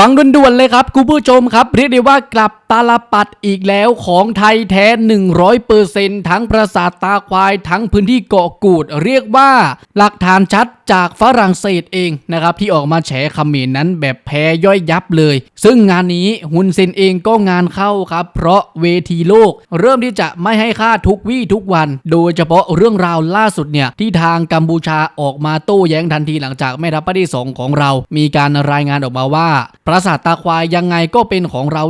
ฟังด่วนๆเลยครับคุณผู้ชมครับเรียกได้ว่ากลับตาลปัดอีกแล้วของไทยแท้ 100%ทั้งปราสาทตาควายทั้งพื้นที่เกาะกูด เรียกว่าหลักฐานชัด จากฝรั่งเศสเองนะครับที่ออกมาแฉคำเขมรนั้นแบบแพ้ย่อยยับเลย ซึ่งงานนี้ฮุนเซนเองก็งานเข้าครับ เพราะเวทีโลก เริ่มที่จะไม่ให้ค่าทุกวี่ทุกวัน โดยเฉพาะเรื่องราวล่าสุดเนี่ยที่ทางกัมพูชาออกมาโต้แย้งทันทีหลังจากแม่ทัพภาคที่สองของเรา มีการรายงานออกมาว่า ปราสาทตาควายยังไงก็เป็นของเรา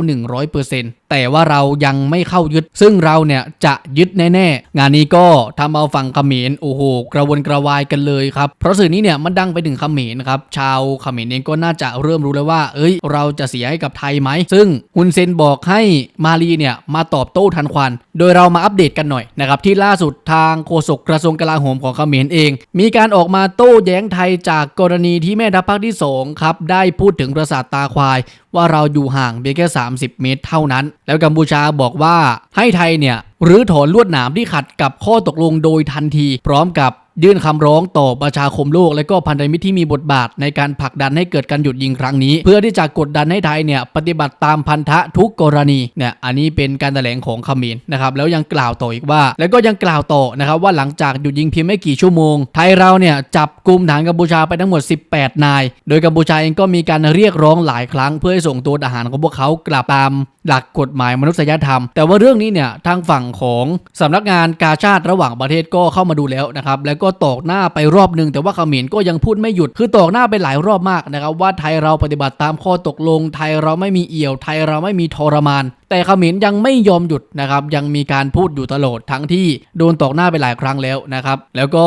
100%แต่ว่าเรายังไม่เข้ายึด ซึ่งเราเนี่ยจะยึดแน่ๆ งานนี้ก็ทำเอาฝั่งเขมรโอ้โหกระวนกระวายกันเลยครับ เพราะสื่อนี้เนี่ยมันดังไปถึงเขมรครับ ชาวเขมรเองก็น่าจะเริ่มรู้แล้วว่า เอ้ย เราจะเสียให้กับไทยไหม ซึ่งฮุนเซนบอกให้มาลีเนี่ยมาตอบโต้ทันควัน โดยเรามาอัปเดตกันหน่อยนะครับที่ล่าสุดทางโฆษกกระทรวงกลาโหมของเขมรเอง มีการออกมาโต้แย้งไทยจากกรณีที่แม่ทัพภาคที่สองครับได้พูดถึงปราสาทตาควายว่าเราอยู่ห่างเพียงแค่ 30 เมตรเท่านั้น แล้วกัมพูชาบอกว่าให้ไทยเนี่ยหรือถอนลวดหนามที่ขัดกับข้อตกลงโดยทันที พร้อมกับ ยื่นคำร้องต่อประชาคมโลก และก็พันธมิตรที่มีบทบาทในการผลักดันให้เกิดการหยุดยิงครั้งนี้ เพื่อที่จะกดดันให้ไทยเนี่ยปฏิบัติตามพันธะทุกกรณีเนี่ยอันนี้เป็นการแถลงของขมรนะครับแล้วยังกล่าวต่ออีกว่า แล้วก็ยังกล่าวต่อนะครับว่าหลังจากหยุดยิงเพียงไม่กี่ชั่วโมง ไทยเราเนี่ยจับกลุ่มฐานกัมพูชาไปทั้งหมด 18 นาย โดยกัมพูชาเองก็มีการเรียกร้องหลายครั้ง เพื่อให้ส่งตัวทหารของพวกเขากลับตามหลักกฎหมายมนุษยธรรม แต่ว่าเรื่องนี้เนี่ยทางฝั่งของสำนักงานกาชาติระหว่างประเทศก็เข้ามาดูแล้วนะครับแล้วก็ตอกหน้าไปรอบหนึ่งแต่ว่าเขมรก็ยังพูดไม่หยุด คือตอกหน้าไปหลายรอบมากนะครับว่าไทยเราปฏิบัติตามข้อตกลง ไทยเราไม่มีเอี่ยว ไทยเราไม่มีทรมาน แต่เขมรยังไม่ยอมหยุดนะครับยังมีการพูดอยู่ตลอดทั้งที่โดนตอกหน้าไปหลายครั้งแล้วนะครับแล้วก็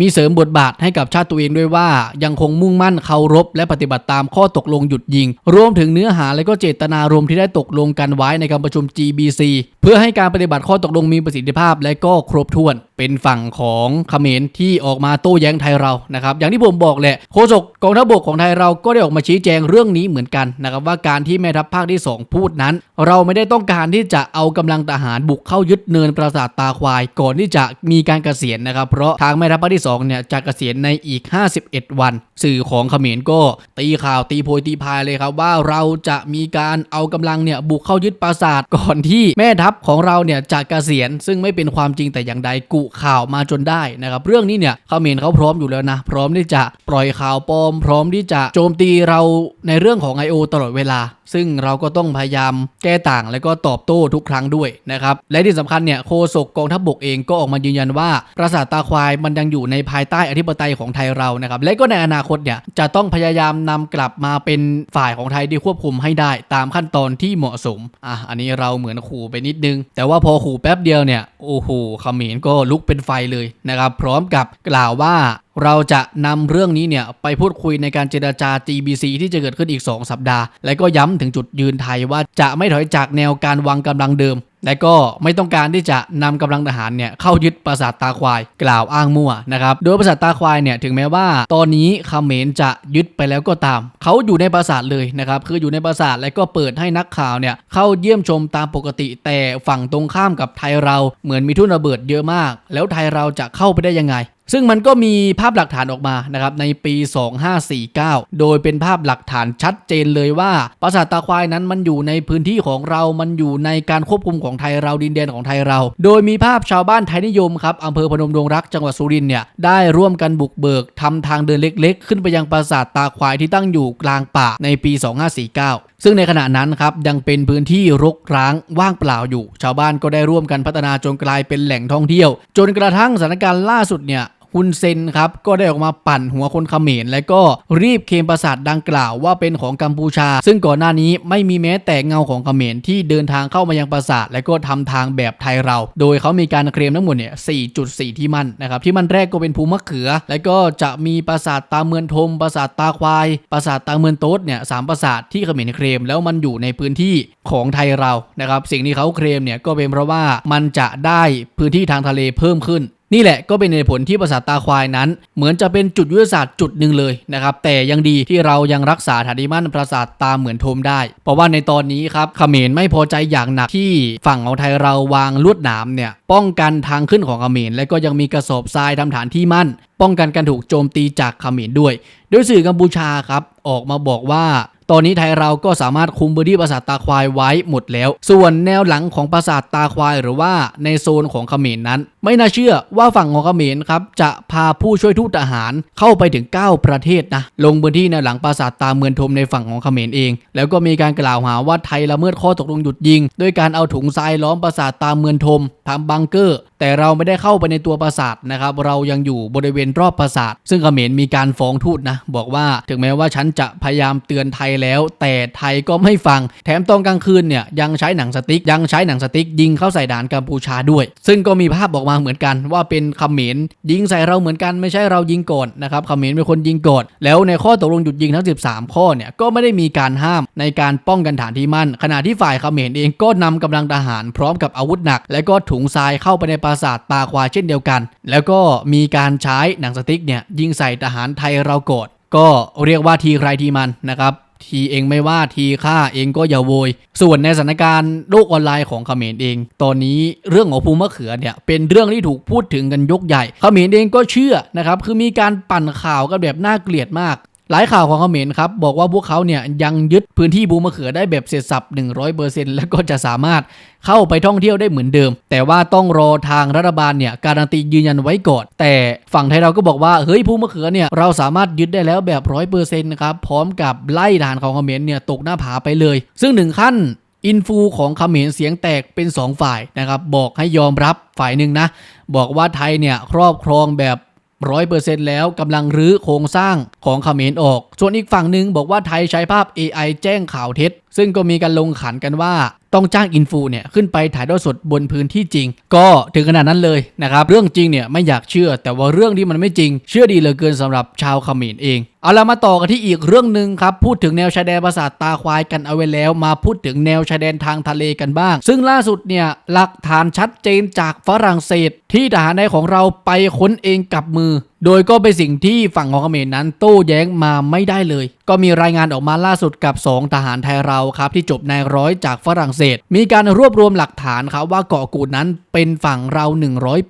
มีเสริมบทบาทให้กับชาติตัวเองด้วยว่า ยังคงมุ่งมั่นเคารพ และปฏิบัติตามข้อตกลงหยุดยิง รวมถึงเนื้อหาและก็เจตนารมณ์ที่ได้ตกลงกันไว้ในการประชุม GBC เพื่อให้การปฏิบัติข้อตกลงมีประสิทธิภาพและก็ครบถ้วน เป็นฝั่งของเขมรที่ออกมาโต้แย้งไทยเรานะครับอย่างที่ผมบอกแหละโฆษกกองทัพบกของไทยเราก็ได้ออกมาชี้แจงเรื่องนี้เหมือนกันนะครับว่าการที่แม่ทัพภาคที่ 2 พูดนั้น เราไม่ได้ต้องการที่จะเอากำลังทหารบุกเข้ายึดเนินปราสาทตาควาย ก่อนที่จะมีการเกษียณนะครับ เพราะทางแม่ทัพภาคที่2เนี่ยจะเกษียณในอีก 51 วัน สื่อของเขมรก็ตีข่าวตีโพยตีพายเลยครับว่าเราจะมีการเอากำลังเนี่ยบุกเข้ายึดปราสาทก่อนที่แม่ทัพของเราเนี่ยจะเกษียณซึ่งไม่เป็นความจริงแต่อย่างใดกุข่าวมาจนได้นะครับเรื่องนี้เนี่ยเขมรเขาพร้อมอยู่แล้วนะ พร้อมที่จะปล่อยข่าวปลอม พร้อมที่จะโจมตีเราในเรื่องของ I.O. ตลอดเวลา ซึ่งเราก็ต้องพยายามแก้ต่างและก็ตอบโต้ทุกครั้งด้วยนะครับและที่สำคัญเนี่ยโฆษกกองทัพบกเองก็ออกมายืนยันว่าปราสาทตาควายมันยังอยู่ในภายใต้อธิปไตยของไทยเรานะครับและก็ในอนาคตเนี่ยจะต้องพยายามนำกลับมาเป็นฝ่ายของไทยที่ควบคุมให้ได้ตามขั้นตอนที่เหมาะสมอะอันนี้เราเหมือนขู่ไปนิดนึง แต่ว่าพอขู่แป๊บเดียวเนี่ยโอ้โหเขมรก็ลุกเป็นไฟเลยนะครับ พร้อมกับกล่าวว่าเราจะนำเรื่องนี้เนี่ยไปพูดคุยในการเจรจา GBC ที่จะเกิดขึ้นอีก 2 สัปดาห์ และก็ย้ำถึงจุดยืนไทยว่าจะไม่ถอยจากแนวการวางกำลังเดิม และก็ไม่ต้องการที่จะนำกำลังทหารเนี่ยเข้ายึดปราสาทตาควายกล่าวอ้างมั่วนะครับโดยปราสาทตาควายเนี่ยถึงแม้ว่า ตอนนี้เขมรจะยึดไปแล้วก็ตาม เขาอยู่ในปราสาทเลยนะครับคืออยู่ในปราสาทและก็เปิดให้นักข่าวเนี่ยเข้าเยี่ยมชมตามปกติ แต่ฝั่งตรงข้ามกับไทยเราเหมือนมีทุ่นระเบิดเยอะมาก แล้วไทยเราจะเข้าไปได้ยังไง ซึ่งมันก็มีภาพหลักฐานออกมานะครับในปี 2549 โดยเป็นภาพหลักฐานชัดเจนเลยว่าปราสาทตาควายนั้นมันอยู่ในพื้นที่ของเรา มันอยู่ในการควบคุมของไทยเราดินแดนของไทยเรา โดยมีภาพชาวบ้านไทยนิยมครับอำเภอพนมดงรักจังหวัดสุรินเนี่ยได้ร่วมกันบุกเบิกทำทางเดินเล็กๆ ขึ้นไปยังปราสาทตาควายที่ตั้งอยู่กลางป่าในปี 2549 ซึ่งในขณะนั้นครับยังเป็นพื้นที่รกร้างว่างเปล่าอยู่ ชาวบ้านก็ได้ร่วมกันพัฒนาจนกลายเป็นแหล่งท่องเที่ยว จนกระทั่งสถานการณ์ล่าสุดเนี่ย ฮุนเซนครับก็ได้ออกมาปั่นหัวคนเขมรและก็รีบเคลมปราสาทดังกล่าวว่าเป็นของกัมพูชา ซึ่งก่อนหน้านี้ไม่มีแม้แต่เงาของเขมรที่เดินทางเข้ามายังปราสาท และก็ทำทางแบบไทยเรา โดยเขามีการเคลมทั้งหมดเนี่ย4.4 ที่มั่นนะครับที่มันแรกก็เป็นภูมะเขือ และก็จะมีปราสาทตาเมือนทมปราสาทตาควายปราสาทตาเมือนโต๊ดเนี่ยสามปราสาทที่เขมรเคลมแล้วมันอยู่ในพื้นที่ของไทยเรานะครับสิ่งที่เขาเคลมเนี่ยก็เป็นเพราะว่ามันจะได้พื้นที่ทางทะเลเพิ่มขึ้น นี่แหละก็เป็นเหตุผลที่ปราสาทตาควายนั้น เหมือนจะเป็นจุดยุทธศาสตร์จุดหนึ่งเลยนะครับแต่ยังดีที่เรายังรักษาฐานิมั่นปราสาทตาเหมือนโทมได้ เพราะว่าในตอนนี้ครับเขมรไม่พอใจอย่างหนักที่ฝั่งของไทยเราวางลวดหนามเนี่ยป้องกันทางขึ้นของเขมรและก็ยังมีกระสอบทรายทำฐานที่มั่น ป้องกันการถูกโจมตีจากเขมรด้วย โดยสื่อกัมพูชาครับออกมาบอกว่า ตอนนี้ไทยเราก็สามารถคุมพื้นที่ปราสาทตาควายไว้หมดแล้ว ส่วนแนวหลังของปราสาทตาควายหรือว่าในโซนของเขมรนั้น ไม่น่าเชื่อว่าฝั่งของเขมรครับจะพาผู้ช่วยทูตทหารเข้าไปถึง 9 ประเทศนะลงพื้นที่แนวหลังปราสาทตาเมืองทมในฝั่งของเขมรเอง แล้วก็มีการกล่าวหาว่าไทยละเมิดข้อตกลงหยุดยิง ด้วยการเอาถุงทรายล้อมปราสาทตาเมืองทมทำบังเกอร์ แต่เราไม่ได้เข้าไปในตัวปราสาทนะครับ เรายังอยู่บริเวณรอบปราสาท ซึ่งเขมรมีการฟ้องทูตนะ บอกว่าถึงแม้ว่าฉันจะพยายามเตือนไทยแล้ว แต่ไทยก็ไม่ฟัง แถมตอนกลางคืนเนี่ยยังใช้หนังสติ๊กยังใช้หนังสติ๊กยิงเข้าใส่ด่านกัมพูชาด้วย ซึ่งก็มีภาพออกมาเหมือนกัน ว่าเป็นเขมรยิงใส่เราเหมือนกันไม่ใช่เรายิงก่อนนะครับเขมรเป็นคนยิงก่อนแล้วในข้อตกลงหยุดยิงทั้ง 13 ข้อเนี่ยก็ไม่ได้มีการห้ามในการป้องกันฐานที่มั่น ขณะที่ฝ่ายเขมรเองก็นำกำลังทหารพร้อมกับอาวุธหนัก และก็ถุงทรายเข้าไปในปราสาทตาควาเช่นเดียวกัน แล้วก็มีการใช้หนังสติ๊กเนี่ยยิงใส่ทหารไทยเราโกรธก็เรียกว่าทีใครทีมันนะครับทีเองไม่ว่าทีฆ่าเองก็อย่าโวย ส่วนในสถานการณ์โลกออนไลน์ของเขมรเอง ตอนนี้เรื่องของภูมิมะเขือเนี่ยเป็นเรื่องที่ถูกพูดถึงกันยกใหญ่เขมรเองก็เชื่อนะครับคือมีการปั่นข่าวกันแบบน่าเกลียดมาก หลายข่าวของเขมรครับ บอกว่าพวกเขาเนี่ยยังยึดพื้นที่บูมะเขือได้แบบเสร็จสับ 100%แล้วก็จะสามารถเข้าไปท่องเที่ยวได้เหมือนเดิม แต่ว่าต้องรอทางรัฐบาลเนี่ยการันตียืนยันไว้ก่อน แต่ฝั่งไทยเราก็บอกว่าเฮ้ยภูมะเขือเนี่ยเราสามารถยึดได้แล้วแบบ 100%นะครับพร้อมกับไล่ทหารของเขมรเนี่ยตกหน้าผาไปเลย ซึ่งหนึ่งขั้นอินฟูของเขมรเสียงแตกเป็น 2 ฝ่ายนะครับบอกให้ยอมรับฝ่ายหนึ่งนะ บอกว่าไทยเนี่ยครอบครองแบบ ร้อยเปอร์เซ็นต์แล้วกำลังรื้อโครงสร้างของเขมรออก ส่วนอีกฝั่งหนึ่งบอกว่าไทยใช้ภาพ AI แจ้งข่าวเท็จซึ่งก็มีการลงขันกันว่าต้องจ้างอินฟูเนี่ยขึ้นไปถ่ายทอดสดบนพื้นที่จริง ก็ถึงขนาดนั้นเลยนะครับ เรื่องจริงเนี่ยไม่อยากเชื่อ แต่ว่าเรื่องที่มันไม่จริง เชื่อดีเหลือเกินสำหรับชาวเขมรเอง เอาละมาต่อกันที่อีกเรื่องหนึ่งครับ พูดถึงแนวชายแดนปราสาทตาควายกันเอาไว้แล้ว มาพูดถึงแนวชายแดนทางทะเลกันบ้าง ซึ่งล่าสุดเนี่ยหลักฐานชัดเจนจากฝรั่งเศส ที่ทหารในของเราไปค้นเองกับมือ โดยก็เป็นสิ่งที่ฝั่งของเขมรนั้นโต้แย้งมาไม่ได้เลย ก็มีรายงานออกมาล่าสุดกับ 2 ทหารไทยเราครับ ที่จบนายร้อยจากฝรั่งเศส มีการรวบรวมหลักฐานครับว่าเกาะกูดนั้นเป็นฝั่งเรา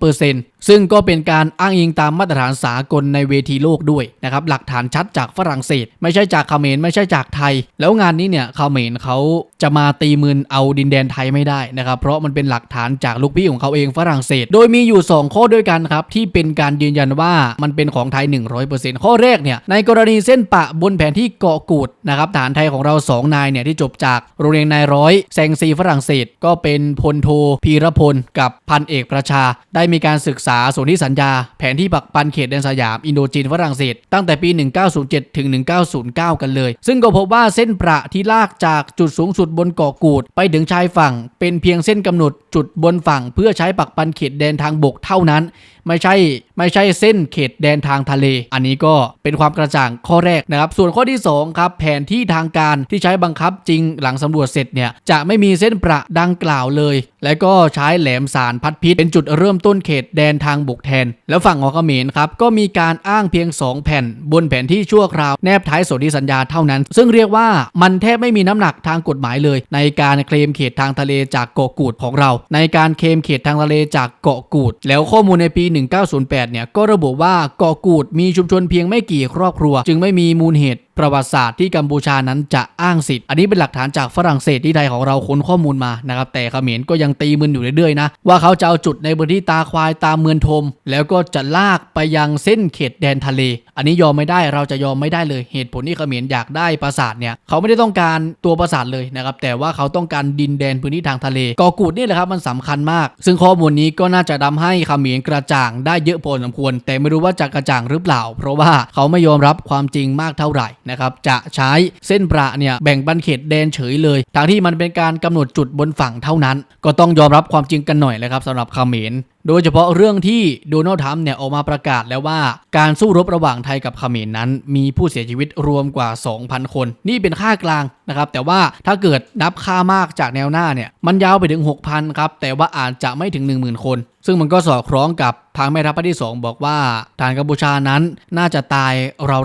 100%ซึ่งก็เป็นการอ้างอิงตามมาตรฐานสากลในเวทีโลกด้วยนะครับหลักฐานชัดจากฝรั่งเศส ไม่ใช่จากเขมรไม่ใช่จากไทย แล้วงานนี้เนี่ยเขมรเขาจะมาตีมืนเอาดินแดนไทยไม่ได้นะครับเพราะมันเป็นหลักฐานจากลูกพี่ของเขาเองฝรั่งเศส โดยมีอยู่ 2 ข้อด้วยกันครับที่เป็นการยืนยันว่ามันเป็นของไทย 100%ข้อแรกเนี่ยในกรณีเส้นปะบนแผนที่เกาะกูดนะครับฐานไทยของเรา 2 นายเนี่ยที่จบจากโรงเรียนนายร้อยแซงซีฝรั่งเศส ก็เป็นพลโทพีรพลกับพันเอกประชา ได้มีการศึกษาสนธิสัญญา แผนที่ปักปันเขตแดนสยามอินโดจีนฝรั่งเศส ตั้งแต่ปี 1907 ถึง 1909 กันเลย ซึ่งก็พบว่าเส้นประที่ลากจากจุดสูงสุดบนเกาะกูด ไปถึงชายฝั่ง เป็นเพียงเส้นกำหนดจุดบนฝั่ง เพื่อใช้ปักปันเขตแดนทางบกเท่านั้น ไม่ใช่ไม่ใช่เส้นเขตแดนทางทะเล อันนี้ก็เป็นความกระจ่างข้อแรกนะครับ ส่วนข้อที่ 2 ครับ แผนที่ทางการที่ใช้บังคับจริงหลังสำรวจเสร็จเนี่ยจะไม่มีเส้นประดังกล่าวเลยและก็ใช้แหลมสารพัดพิษ เป็นจุดเริ่มต้นเขตแดนทางบกแทน แล้วฝั่งของเขมรครับก็มีการอ้างเพียง 2 แผ่น บนแผนที่ชั่วคราวแนบท้ายสนธิสัญญาเท่านั้น ซึ่งเรียกว่ามันแทบไม่มีน้ำหนักทางกฎหมายเลย ในการเคลมเขตทางทะเลจากเกาะกูดของเรา ในการเคลมเขตทางทะเลจากเกาะกูด แล้วข้อมูลในปี 1908 เนี่ยก็ระบุว่าเกาะกูดมีชุมชนเพียงไม่กี่ครอบครัว จึงไม่มีมูลเหตุ ประวัติศาสตร์ที่กัมพูชานั้นจะอ้างสิทธิ์ อันนี้เป็นหลักฐานจากฝรั่งเศสที่ไทยของเราค้นข้อมูลมานะครับแต่เขมรก็ยังตีมืออยู่เรื่อยๆนะว่าเขาจะเอาจุดในพื้นที่ตาควายตามเมืองทม แล้วก็จะลากไปยังเส้นเขตแดนทะเล อันนี้ยอมไม่ได้เราจะยอมไม่ได้เลย เหตุผลที่เขมรอยากได้ปราสาทเนี่ยเขาไม่ได้ต้องการตัวปราสาทเลยนะครับแต่ว่าเขาต้องการดินแดนพื้นที่ทางทะเลเกาะกูดนี่แหละครับมันสำคัญมาก ซึ่งข้อมูลนี้ก็น่าจะทำให้เขมรกระจ่างได้เยอะพอสมควร แต่ไม่รู้ว่าจะกระจ่างหรือเปล่า เพราะว่าเขาไม่ยอมรับความจริงมากเท่าไหร่นะครับจะใช้เส้นประเนี่ยแบ่งบันเขตแดนเฉยเลยทางที่มันเป็นการกำหนดจุดบนฝั่งเท่านั้น ก็ต้องยอมรับความจริงกันหน่อยเลยครับสำหรับเขมร โดยเฉพาะเรื่องที่โดนัลด์ทรัมป์เนี่ยออกมาประกาศแล้วว่าการสู้รบระหว่างไทยกับเขมรนั้น มีผู้เสียชีวิตรวมกว่า 2,000 คน นี่เป็นค่ากลางนะครับแต่ว่าถ้าเกิดนับค่ามากจากแนวหน้าเนี่ยมันยาวไปถึง 6,000ครับแต่ว่าอาจจะไม่ถึง 10,000 คน ซึ่งมันก็สอดคล้องกับทางแม่ทัพภาคที่ 2 บอกว่าทารกัมพูชานั้นน่าจะตาย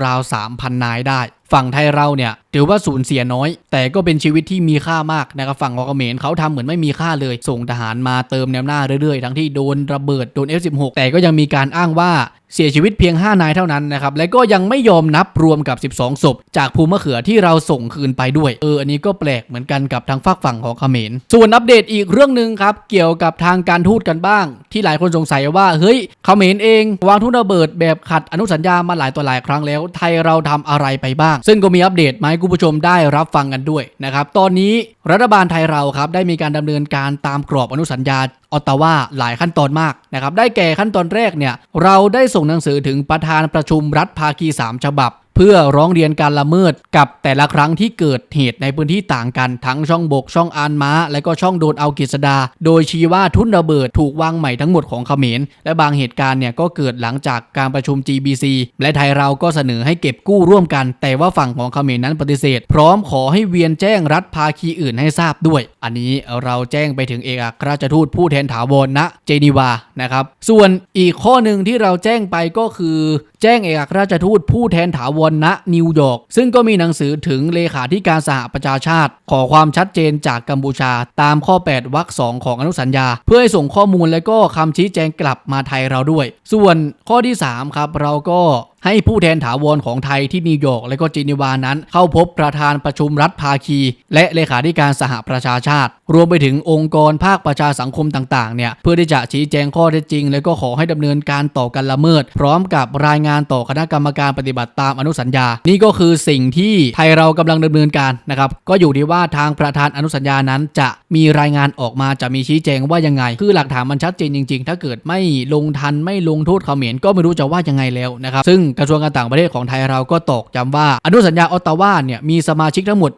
ราวๆ3,000 นายได้ ฝั่งไทยเราเนี่ย ถือว่าสูญเสียน้อย แต่ก็เป็นชีวิตที่มีค่ามากนะครับฝั่งของเขมรเขาทำเหมือนไม่มีค่าเลย ส่งทหารมาเติมแนวหน้าเรื่อยๆ ทั้งที่โดนระเบิดโดน F16 แต่ก็ยังมีการอ้างว่าเสียชีวิตเพียง 5 นายเท่านั้นนะครับ และก็ยังไม่ยอมนับรวมกับ 12 ศพ จากภูมิมะเขือที่เราส่งคืนไปด้วย เออ อันนี้ก็แปลกเหมือนกันกับทางฝากฝั่งของเขมร ส่วนอัปเดตอีกเรื่องหนึ่งครับ เกี่ยวกับทางการทูตกันบ้าง ที่หลายคนสงสัยว่า เฮ้ย เขมรเอง วางทุ่นระเบิดแบบขัดอนุสัญญามาหลายต่อหลายครั้งแล้ว ไทยเราทำอะไรไปบ้าง ซึ่งก็มีอัปเดตมาให้คุณผู้ชมได้รับฟังกันด้วยนะครับตอนนี้รัฐบาลไทยเราครับได้มีการดำเนินการตามกรอบอนุสัญญาออตตาวาหลายขั้นตอนมากนะครับได้แก่ขั้นตอนแรกเนี่ยเราได้ส่งหนังสือถึงประธานประชุมรัฐภาคี 3 ฉบับ เพื่อร้องเรียนการละเมิดกับแต่ละครั้งที่เกิดเหตุในพื้นที่ต่างกัน ทั้งช่องบกช่องอานม้า และก็ช่องโดนเอากิษดา โดยชี้ว่าทุ่นระเบิดถูกวางใหม่ทั้งหมดของเขมร และบางเหตุการณ์เนี่ยก็เกิดหลังจากการประชุม GBC และไทยเราก็เสนอให้เก็บกู้ร่วมกัน แต่ว่าฝั่งของเขมรนั้นปฏิเสธ พร้อมขอให้เวียนแจ้งรัฐภาคีอื่นให้ทราบด้วย อันนี้เราแจ้งไปถึงเอกอัครราชทูตผู้แทนถาวรณเจนีวานะครับส่วนอีกข้อหนึ่งที่เราแจ้งไปก็คือ แจ้งเอกอัครราชทูตผู้แทนถาวรณนิวยอร์กซึ่งก็มีหนังสือถึงเลขาธิการสหประชาชาติ ขอความชัดเจนจากกัมพูชา ตามข้อ 8วรรคสองของอนุสัญญา เพื่อให้ส่งข้อมูลและก็คำชี้แจงกลับมาไทยเราด้วย ส่วนข้อที่3ครับเราก็ ให้ผู้แทนถาวรของไทยที่นิวยอร์กและก็เจนีวานั้น เข้าพบประธานประชุมรัฐภาคี และเลขาธิการสหประชาชาติ รวมไปถึงองค์กรภาคประชาสังคมต่างๆเนี่ยเพื่อที่จะชี้แจงข้อเท็จจริง และก็ขอให้ดำเนินการต่อการละเมิด พร้อมกับรายงานต่อคณะกรรมการปฏิบัติตามอนุสัญญา นี่ก็คือสิ่งที่ไทยเรากำลังดำเนินการนะครับก็อยู่ที่ว่าทางประธานอนุสัญญานั้นจะมีรายงานออกมาจะมีชี้แจงว่ายังไง คือหลักฐานมันชัดเจนจริง ๆ ถ้าเกิดไม่ลงทันไม่ลงโทษเขมรก็ไม่รู้จะว่ายังไงแล้วนะครับซึ่งกระทรวงการต่างประเทศของไทยเราก็ตกย้ำว่า อนุสัญญาออตตาวาเนี่ยมีสมาชิกทั้งหมด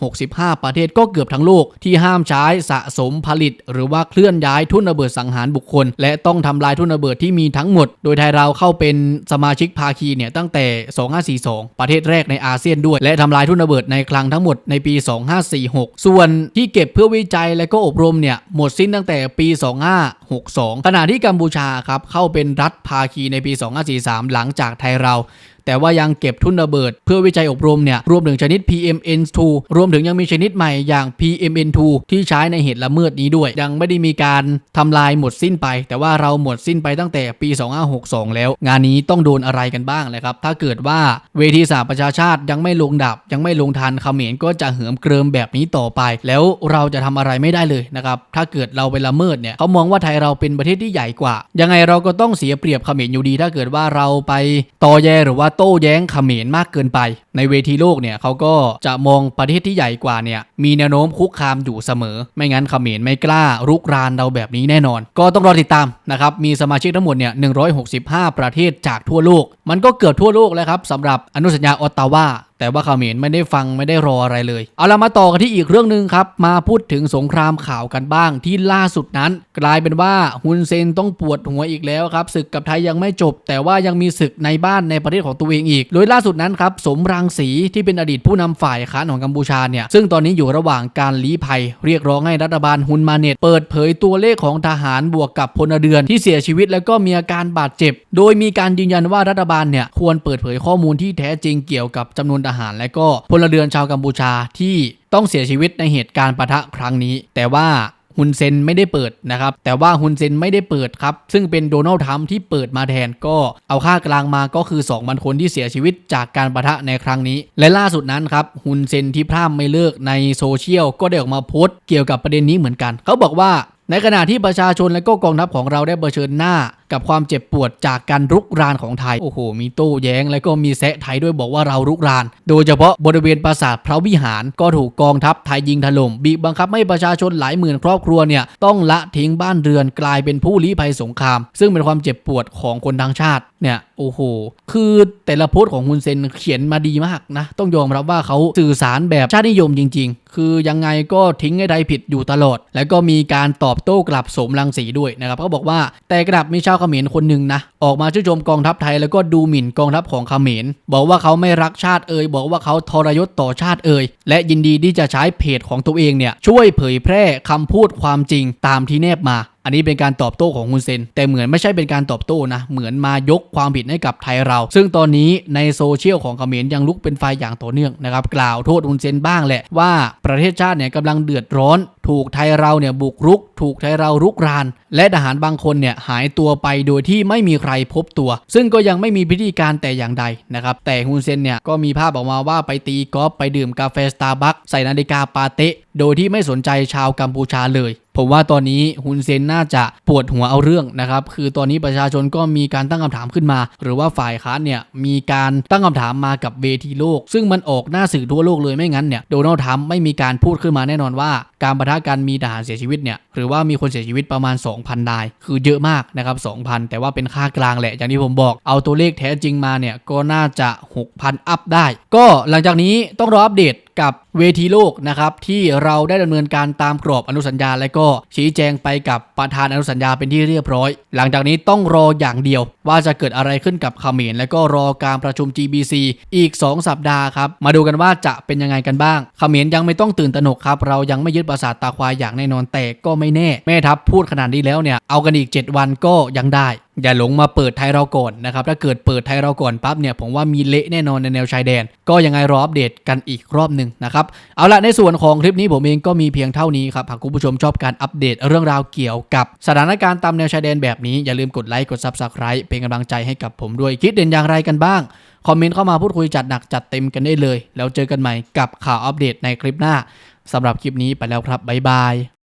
165 ประเทศก็เกือบทั้งโลกที่ห้ามใช้สะสมผลิต หรือว่าเคลื่อนย้ายทุ่นระเบิดสังหารบุคคล และต้องทำลายทุ่นระเบิดที่มีทั้งหมด โดยไทยเราเข้าเป็นสมาชิกภาคีเนี่ยตั้งแต่ 2542 ประเทศแรกในอาเซียนด้วย และทำลายทุ่นระเบิดในคลังทั้งหมดในปี 2546 ส่วนที่เก็บเพื่อวิจัยและก็อบรมเนี่ยหมดสิ้นตั้งแต่ปี 2562 ขณะที่กัมพูชาครับเข้าเป็นรัฐภาคีในปี 2543 หลังจากไทยเรา แต่ว่ายังเก็บทุนระเบิด เพื่อวิจัยอบรมเนี่ยรวมถึงชนิด PMN2 รวมถึงยังมีชนิดใหม่อย่าง PMN2 ที่ใช้ในเหตุละเมิดนี้ด้วย ยังไม่ได้มีการทำลายหมดสิ้นไป แต่ว่าเราหมดสิ้นไปตั้งแต่ปี 2562 แล้ว งานนี้ต้องโดนอะไรกันบ้างเลยครับ ถ้าเกิดว่าเวทีสหประชาชาติยังไม่ลงดับ ยังไม่ลงทันเขมรก็จะเหือมเกริมแบบนี้ต่อไป แล้วเราจะทำอะไรไม่ได้เลยนะครับถ้าเกิดเราไปละเมิดเนี่ยเขามองว่าไทยเราเป็นประเทศที่ใหญ่กว่า ยังไงเราก็ต้องเสียเปรียบเขมรอยู่ดี ถ้าเกิดว่าเราไปต่อแยหรือว่าโต้แย้งเขมรมากเกินไป ในเวทีโลกเนี่ยเขาก็จะมองประเทศที่ใหญ่กว่าเนี่ยมีแนวโน้มคุกคามอยู่เสมอ ไม่งั้นเขมรไม่กล้ารุกรานเราแบบนี้แน่นอน ก็ต้องรอติดตามนะครับมีสมาชิกทั้งหมดเนี่ย165 ประเทศจากทั่วโลก มันก็เกือบทั่วโลกแล้วครับสำหรับอนุสัญญาออตตาวา แต่ว่าเขมรไม่ได้ฟังไม่ได้รออะไรเลย เอาละมาต่อกันที่อีกเรื่องหนึ่งครับ มาพูดถึงสงครามข่าวกันบ้างที่ล่าสุดนั้น กลายเป็นว่าฮุนเซนต้องปวดหัวอีกแล้วครับศึกกับไทยยังไม่จบ แต่ว่ายังมีศึกในบ้านในประเทศของตัวเองอีก โดยล่าสุดนั้นครับสมรังสีที่เป็นอดีตผู้นำฝ่ายค้านของกัมพูชาเนี่ยซึ่งตอนนี้อยู่ระหว่างการลี้ภัย เรียกร้องให้รัฐบาลฮุนมาเน็ตเปิดเผยตัวเลขของทหารบวกกับพลเรือนที่เสียชีวิตแล้วก็มีอาการบาดเจ็บ โดยมีการยืนยันว่ารัฐบาลเนี่ยควรเปิดเผยข้อมูลที่แท้จริงเกี่ยวกับจำนวนทหาร และก็พลเรือนชาวกัมพูชาที่ต้องเสียชีวิตในเหตุการณ์ปะทะครั้งนี้ แต่ว่าฮุนเซนไม่ได้เปิดนะครับ แต่ว่าฮุนเซนไม่ได้เปิดครับ ซึ่งเป็นโดนัลด์ทรัมป์ที่เปิดมาแทนก็เอาค่ากลางมาก็คือ2มันคนที่เสียชีวิตจากการปะทะในครั้งนี้ และล่าสุดนั้นครับฮุนเซนที่พร่ำไม่เลิกในโซเชียลก็ได้ออกมาโพสต์เกี่ยวกับประเด็นนี้เหมือนกัน เขาบอกว่าในขณะที่ประชาชนและก็กองทัพของเราได้เผชิญหน้า กับความเจ็บปวดจากการรุกรานของไทย โอ้โห มีโต้แย้ง และก็มีแซะไทยด้วยบอกว่าเรารุกราน โดยเฉพาะบริเวณปราสาทพระวิหารก็ถูกกองทัพไทยยิงถล่มบีบบังคับให้ประชาชนหลายหมื่นครอบครัวเนี่ยต้องละทิ้งบ้านเรือนกลายเป็นผู้ลี้ภัยสงคราม ซึ่งเป็นความเจ็บปวดของคนทั้งชาติเนี่ยโอ้โห คือแต่ละโพสต์ของคุณเซนเขียนมาดีมากนะ ต้องยอมรับว่าเขาสื่อสารแบบชาตินิยมจริง ๆ คือยังไงก็ทิ้งให้ไทยผิดอยู่ตลอด แล้วก็มีการตอบโต้กลับสมรังสีด้วยนะครับเขาบอกว่าแต่กลับมีชาวเขมรคนหนึ่งนะ ออกมาชื่นชมกองทัพไทยแล้วก็ดูหมิ่นกองทัพของเขมรบอกว่าเขาไม่รักชาติเอ่ยบอกว่าเขาทรยศต่อชาติเอ่ยและยินดีที่จะใช้เพจของตัวเองเนี่ยช่วยเผยแพร่คำพูดความจริงตามที่แนบมาอันนี้เป็นการตอบโต้ของฮุนเซน แต่เหมือนไม่ใช่เป็นการตอบโต้นะ เหมือนมายกความผิดให้กับไทยเรา ซึ่งตอนนี้ในโซเชียลของเขมรยังลุกเป็นไฟอย่างต่อเนื่องนะครับ กล่าวโทษฮุนเซนบ้างแหละว่าประเทศชาติเนี่ยกำลังเดือดร้อน ถูกไทยเราเนี่ยบุกรุก ถูกไทยเรารุกรานและทหารบางคนเนี่ยหายตัวไปโดยที่ไม่มีใครพบตัว ซึ่งก็ยังไม่มีพิธีการแต่อย่างใดนะครับแต่ฮุนเซนเนี่ยก็มีภาพออกมาว่าไปตีกอล์ฟไปดื่มกาแฟสตาร์บัคใส่นาฬิกาปาเต้โดยที่ไม่สนใจชาวกัมพูชาเลยผมว่าตอนนี้ฮุนเซนน่าจะปวดหัวเอาเรื่องนะครับ คือตอนนี้ประชาชนก็มีการตั้งคำถามขึ้นมา หรือว่าฝ่ายค้านเนี่ยมีการตั้งคำถามมากับเวทีโลก ซึ่งมันออกหน้าสื่อทั่วโลกเลยไม่งั้นเนี่ยโดนัลด์ทรัมป์ไม่มีการพูดขึ้นมาแน่นอนว่า การประทะกันมีทหารเสียชีวิตเนี่ยหรือว่ามีคนเสียชีวิตประมาณ2,000นาย คือเยอะมากนะครับ2,000 แต่ว่าเป็นค่ากลางแหละ อย่างที่ผมบอกเอาตัวเลขแท้จริงมาเนี่ยก็น่าจะ 6,000 อัพได้ ก็หลังจากนี้ต้องรออัปเดต กับเวทีโลกนะครับที่เราได้ดำเนินการตามกรอบอนุสัญญา และก็ชี้แจงไปกับประธานอนุสัญญาเป็นที่เรียบร้อย หลังจากนี้ต้องรออย่างเดียว ว่าจะเกิดอะไรขึ้นกับเขมรและก็รอการประชุม GBC อีก 2 สัปดาห์ครับ มาดูกันว่าจะเป็นยังไงกันบ้างเขมรยังไม่ต้องตื่นตระหนกครับ เรายังไม่ยึดปราสาทตาควายอย่างแน่นอนแต่ก็ไม่แน่ แม่ทัพพูดขนาดนี้แล้วเนี่ยเอากันอีก 7 วันก็ยังได้ อย่าหลงมาเปิดไทยเราก่อนนะครับ ถ้าเกิดเปิดไทยเราก่อนปั๊บเนี่ยผมว่ามีเละแน่นอนในแนวชายแดน ก็ยังไงรออัปเดตกันอีกรอบหนึ่งนะครับ เอาละในส่วนของคลิปนี้ผมเองก็มีเพียงเท่านี้ครับ หากคุณผู้ชมชอบการอัปเดตเรื่องราวเกี่ยวกับสถานการณ์ตามแนวชายแดนแบบนี้ อย่าลืมกดไลค์กด Subscribe เป็นกำลังใจให้กับผมด้วยคิดเด่นอย่างไรกันบ้าง คอมเมนต์เข้ามาพูดคุยจัดหนักจัดเต็มกันได้เลย แล้วเจอกันใหม่กับข่าวอัปเดตในคลิปหน้าสำหรับคลิปนี้ไปแล้วครับบ๊ายบาย